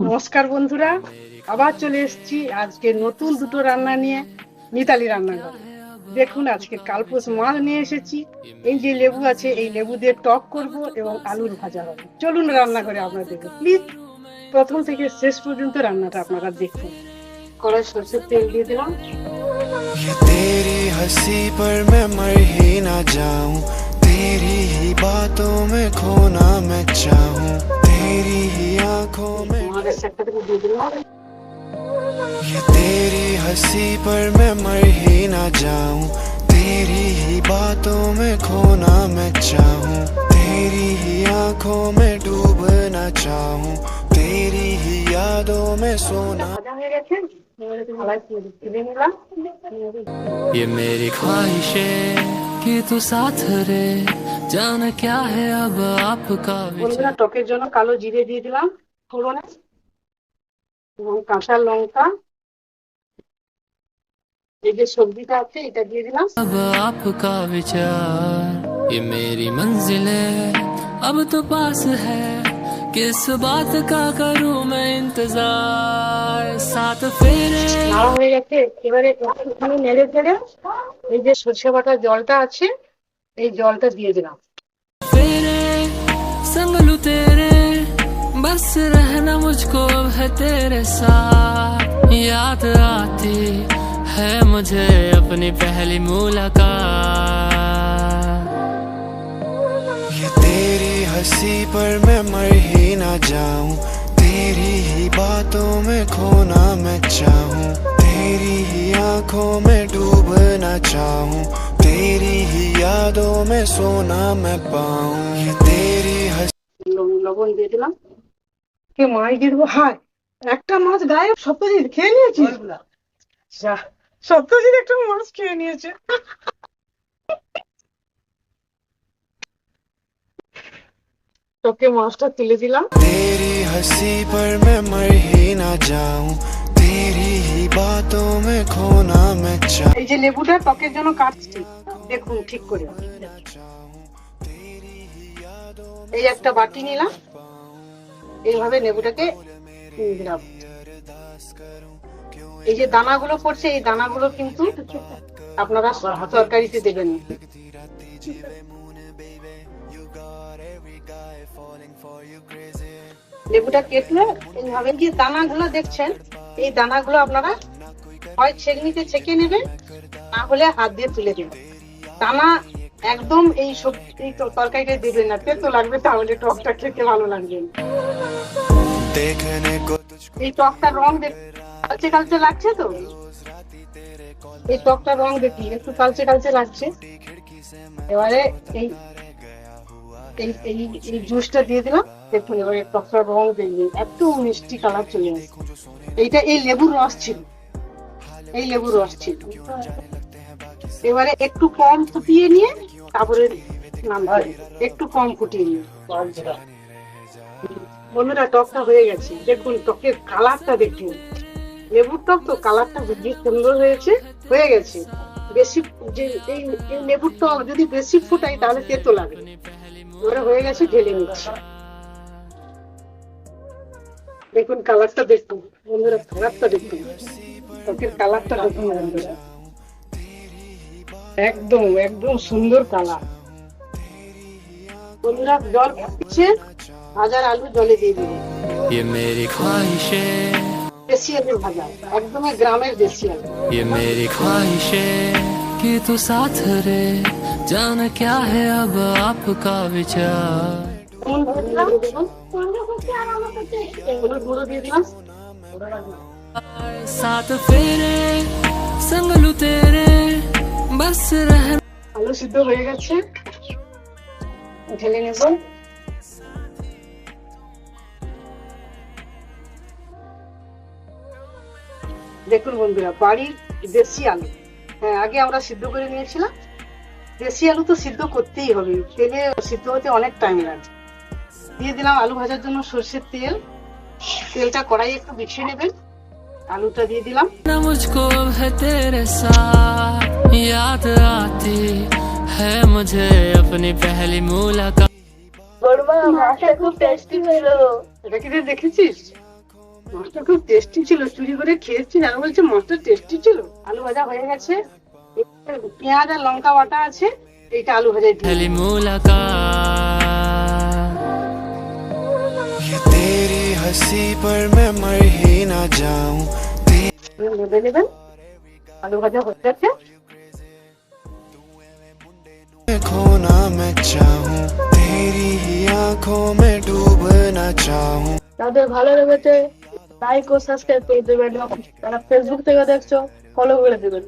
নমস্কার বন্ধুরা আবার চলে এসেছি আজকে নতুন দুটো রান্না নিয়ে মিতালি রান্না করে দেখুন আজকে কালপোস মাছ নিয়ে এসেছি এই যে লেবু আছে এই লেবু দিয়ে টক করব এবং আলুর ভাজা হবে চলুন রান্না করে আপনারা দেখুন প্লিজ প্রথম থেকে শেষ পর্যন্ত রান্নাটা আপনারা দেখুন কড়াই সরষের তেল দিয়ে দিলাম ये तेरी हंसी पर मैं मर ही ना जाऊं तेरी ही बातों में खोना मैं चाहूँ। तेरी ही आँखों में। ये तेरी हँसी पर मैं मर ही ना जाऊँ। तेरी ही बातों में खोना मैं चाहूँ। तेरी ही आँखों में डूबना चाहूँ। तेरी ही यादों में सोना। ये मेरी ख्वाहिशें। कि तू साथ रे जान क्या है अब आपका विचार বন্ধুরা টকের জন্য কালো জিরে দিয়ে দিলাম ফোড়নে এবং কাঁচা লঙ্কা এই যে সবজিটা আছে এটা দিয়ে দিলাম अब आपका विचार ये मेरी मंजिलें अब तो पास है किस बात का करूं मैं इंतजार साथ फेरे নাড়া হয়ে গেছে এবারে একটুখানি নেড়ে চেড়ে এই যে সর্ষে বাটার জলটা আছে এই জলটা দিয়ে দিলাম फेरे संग लू तेरे बस रहना मुझको अब है तेरे साथ याद आती है मुझे अपनी पहली मुलाकात ये तेरी हंसी पर मैं मर ही ना जाऊं तेरी ही बातों में खोना मैं चाहूं तेरी ही आंखों में डूबना चाहूं तेरी ही यादों में सोना मैं पाऊं ये तेरी हंसी লবণ- লবণ দিয়ে দিলাম কে মাছ দিয়ে দেবো হায় একটা মাছ গায়ে সত্যজিৎ খেয়ে নিয়েছিস যা, সত্যজিৎ একটা মাছ খেয়ে নিয়েছে তোকে মাছটা তুলে দিলাম। তেরি হাসি পর মে মর হি না যাও তেরি হি বাতো মে খো না মে চাও এই যে লেবুটা ত্বকের জন্য কাটছি দেখুন ঠিক করে। এই একটা বাটি নিলাম। এইভাবে লেবুটাকে এই যে দানাগুলো পড়ছে এই দানাগুলো কিন্তু আপনারা তরকারিতে দেবেন। লেবুটা কেটলে এইভাবে যে দানাগুলো দেখছেন এই দানাগুলো আপনারা হয় ছেঁকনিতে ছেঁকে নেবেন না হলে হাত দিয়ে তুলে দেবেন। দানা একদম এই সবজি তরকারিটা দেবেন না। তেতো লাগবে তাহলে টকটা খেতে ভালো লাগবে। এই টকটা রং কালচে কালচে লাগছে তো? এই টকটা রং দেখি একটু কালচে কালচে লাগছে। এবারে এই এই এই এই জুসটা দিয়ে দিলাম। দেখুন, এবারে টকটার রং দেখবেন এত মিষ্টি কালার চলে আসছে এইটা এই লেবুর রস ছিল। এই লেবুর রস ছিল। এবারে একটু কম ফুটিয়ে নিয়ে তারপরে নাম একটু কম ফুটিয়ে নিয়ে। বন্ধুরা, টকটা হয়ে গেছে। দেখুন, টকের কালারটা দেখুন। লেবুর টক তো কালারটা খুবই সুন্দর হয়েছে, হয়ে গেছে। বেশি যে এই লেবুর টক যদি বেশি ফুটাই, তাহলে তেতো লাগে। এবারে হয়ে গেছে ঢেলে নিচ্ছি দেখুন কালারটা দেখুন বন্ধুরা কালারটা দেখুন টকের কালারটা দেখুন বন্ধুরা একদম একদম সুন্দর কালার বন্ধুরা জল ফুটছে ভাজার আলু জলে দিয়ে দিবি ये मेरी ख्वाहिशें দেশি আলু ভাজা একদমই গ্রামের দেশি আলু ये मेरी ख्वाहिशें कि तू साथ रे जान क्या है अब आपका विचार নুন দিয়ে দিলাম হলুদ গুঁড়ো দিয়ে দিলাম साथ फेरे संग लू तेरे बस रहना আলু সিদ্ধ হয়ে গেছে ঢেলে নেব দেখুন বন্ধুরা বাড়ির দেশি আলু হ্যাঁ আগে আমরা সিদ্ধ করে নিয়েছিলাম দেশি আলু তো সিদ্ধ করতেই হবে তেলে সিদ্ধ হতে অনেক টাইম লাগে দিয়ে দিলাম আলু ভাজার জন্য সর্ষের তেল তেলটা কড়াই একটু বিছিয়ে নেবেন আলুটা দিয়ে দিলাম मुझको अब है तेरे साथ याद आती है मुझे अपनी पहली मुलाकात বড়মা মাছটা খুব টেস্টি হলো এটা কি তুই দেখেছিস মাছটা খুব টেস্টি ছিল চুরি করে খেয়েছি আর বলছে মাছটা টেস্টি ছিল আলু ভাজা হয়ে গেছে এবার পেঁয়াজ আর লঙ্কা বাটা আছে এইটা আলু ভাজায় দিয়ে पहली मुलाकात ये तेरी हंसी पर मैं मर ही ना जाऊं দিন। ভেবে নেবেন আলু ভাজা হয়ে গেছে तेरे खोना मैं चाहूं तेरी ही आंखों में डूबना चाहूं তাদের ভালো লেগেছে লাইক ও সাবস্ক্রাইব করে দেবেন যারা ফেসবুক থেকে দেখছো ফলো করে দেবেন